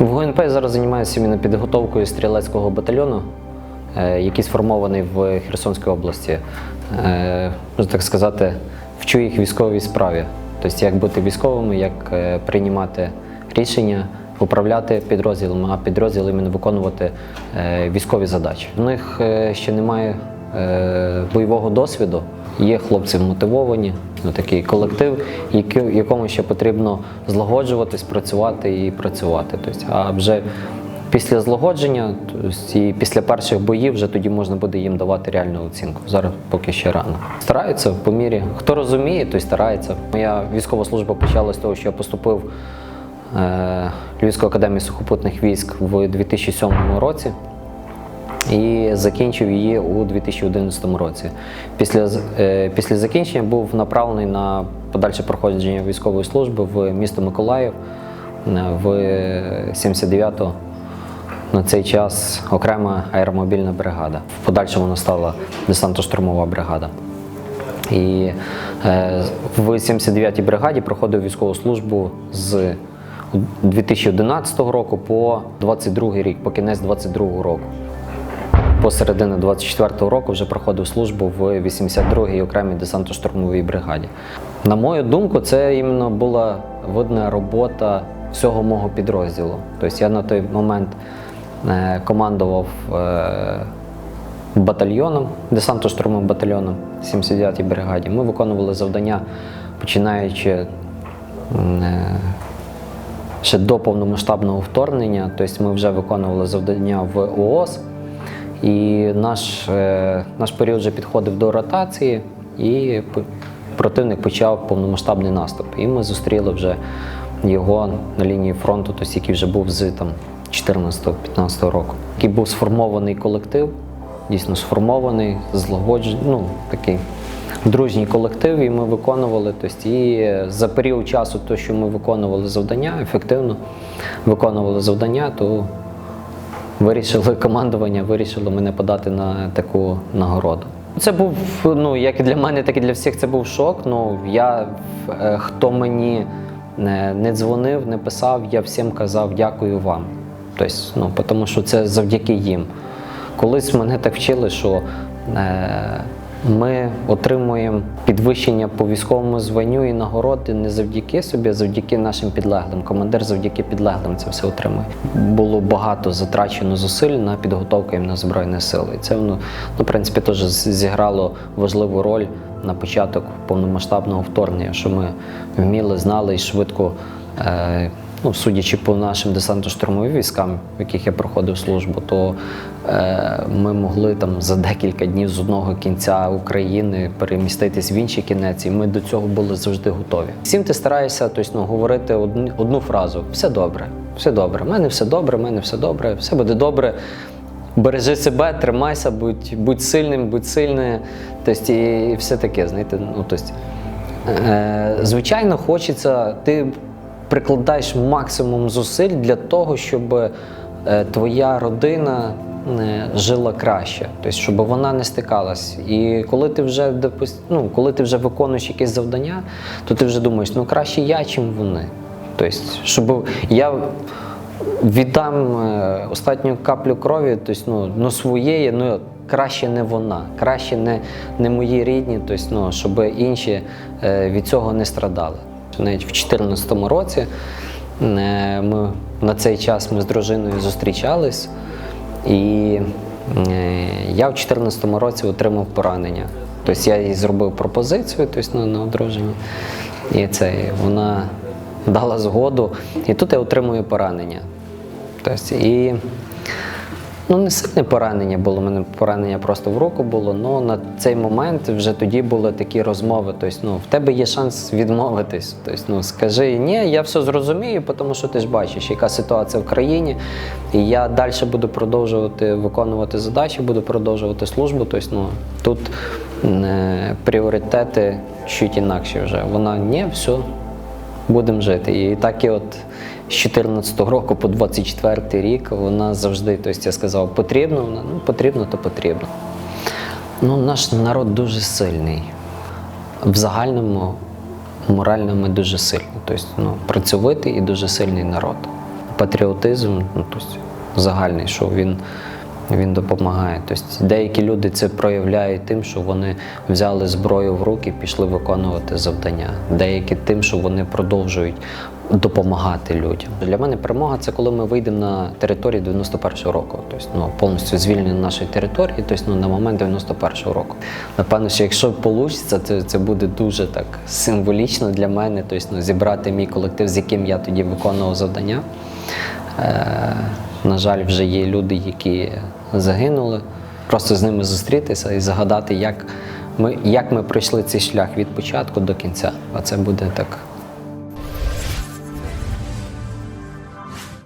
В ГУНП я зараз займаюся іменно підготовкою стрілецького батальйону, е, який сформований в Херсонській області. Е, Можна так сказати, вчу їх військовій справі. Тобто, як бути військовими, як е, приймати рішення, управляти підрозділами, а підрозділи іменно виконувати військові задачі. У них ще немає бойового досвіду. Є хлопці мотивовані, ну, такий колектив, якому ще потрібно злагоджуватись, працювати і працювати. Тобто, а вже після злагодження тобто, і після перших боїв вже тоді можна буде їм давати реальну оцінку. Зараз поки ще рано. Стараються по мірі. Хто розуміє, той старається. Моя військова служба почалася з того, що я поступив е, в Львівську академію сухопутних військ в 2007 році і закінчив її у 2011 році. Після, е, після закінчення був направлений на подальше проходження військової служби в місто Миколаїв е, в 79-ту на цей час окрема аеромобільна бригада. В подальшому вона стала десантно-штурмова бригада. І е, в 79-й бригаді проходив військову службу з 2011 року по 22 рік, по кінець 22 року. Посередини 24-го року вже проходив службу в 82-й окремій десантно-штурмовій бригаді. На мою думку, це іменно була видна робота всього мого підрозділу. Тобто я на той момент е, командував е, батальйоном, десантно-штурмовим батальйоном 79-й бригаді. Ми виконували завдання, починаючи е, ще до повномасштабного вторгнення. Тобто ми вже виконували завдання в ООС. І наш, е, наш період вже підходив до ротації, і противник почав повномасштабний наступ. І ми зустріли вже його на лінії фронту, тобто, який вже був з там, 14-15 року. Який був сформований колектив, дійсно сформований, злагоджений, ну, такий дружній колектив, і ми виконували. Тобто, і за період часу, то, що ми виконували завдання, ефективно виконували завдання, то вирішили командування, вирішило мене подати на таку нагороду. Це був ну як і для мене, так і для всіх. Це був шок. Ну я е, хто мені не, не дзвонив, не писав, я всім казав дякую вам. Тобто, ну тому що це завдяки їм. Колись мене так вчили, що е, ми отримуємо підвищення по військовому званню і нагороди не завдяки собі, а завдяки нашим підлеглим. Командир завдяки підлеглим це все отримує. Було багато затрачено зусиль на підготовку їм на збройні сили. І це воно, ну, в принципі, теж зіграло важливу роль на початок повномасштабного вторгнення, що ми вміли, знали і швидко. Е, Ну, судячи по нашим десантно-штурмовим військам, в яких я проходив службу, то е, ми могли там за декілька днів з одного кінця України переміститись в інший кінець, і ми до цього були завжди готові. Всім ти стараєшся тобто, ну, говорити одну, одну фразу: все добре, все добре. У мене все добре, в мене все добре, все буде добре. Бережи себе, тримайся, будь, будь сильним, будь сильною. Тобто, і, і все таке, знаєте, ну тобто, Е, Звичайно, хочеться, ти прикладаєш максимум зусиль для того, щоб е, твоя родина е, жила краще, тобто, щоб вона не стикалась. І коли ти вже ну, коли ти вже виконуєш якесь завдання, то ти вже думаєш, ну краще я, чим вони. Тобто, щоб я віддам е, останню каплю крові, тобто, ну, ну своєї, ну краще не вона, краще не, не мої рідні, тобто, ну, щоб інші від цього не страдали. Навіть в 2014 році е, ми на цей час ми з дружиною зустрічались, і е, я в 2014 році отримав поранення. Тобто я їй зробив пропозицію тобто, на, на одруження, і це вона дала згоду. І тут я отримую поранення. Тобто, і ну, не сильне поранення було, у мене поранення просто в руку було, але на цей момент вже тоді були такі розмови. Тобто, ну, в тебе є шанс відмовитись. Тобто, ну, скажи ні, я все зрозумію, тому що ти ж бачиш, яка ситуація в країні, і я далі буду продовжувати виконувати задачі, буду продовжувати службу. Тобто, ну, тут е, пріоритети чуть інакші вже. Вона ні, все, будемо жити. І так і от з 14 року по 24 рік вона завжди, тобто я сказав, потрібно, вона ну потрібно, то потрібно. Ну, наш народ дуже сильний. В загальному морально ми дуже сильні. Тобто, ну, працьовитий і дуже сильний народ. патріотизм, ну, тобто загальний, що він, він допомагає. Тобто деякі люди це проявляють тим, що вони взяли зброю в руки, пішли виконувати завдання. Деякі тим, що вони продовжують допомагати людям. Для мене перемога це коли ми вийдемо на територію 91-го року, тобто ну, повністю звільнення нашої території, тобто ну, на момент 91-го року. Напевно, що якщо вийде, це, це буде дуже так символічно для мене, тобто ну, зібрати мій колектив, з яким я тоді виконував завдання. Е, на жаль, вже є люди, які загинули. Просто з ними зустрітися і згадати, як ми, як ми пройшли цей шлях від початку до кінця. А це буде так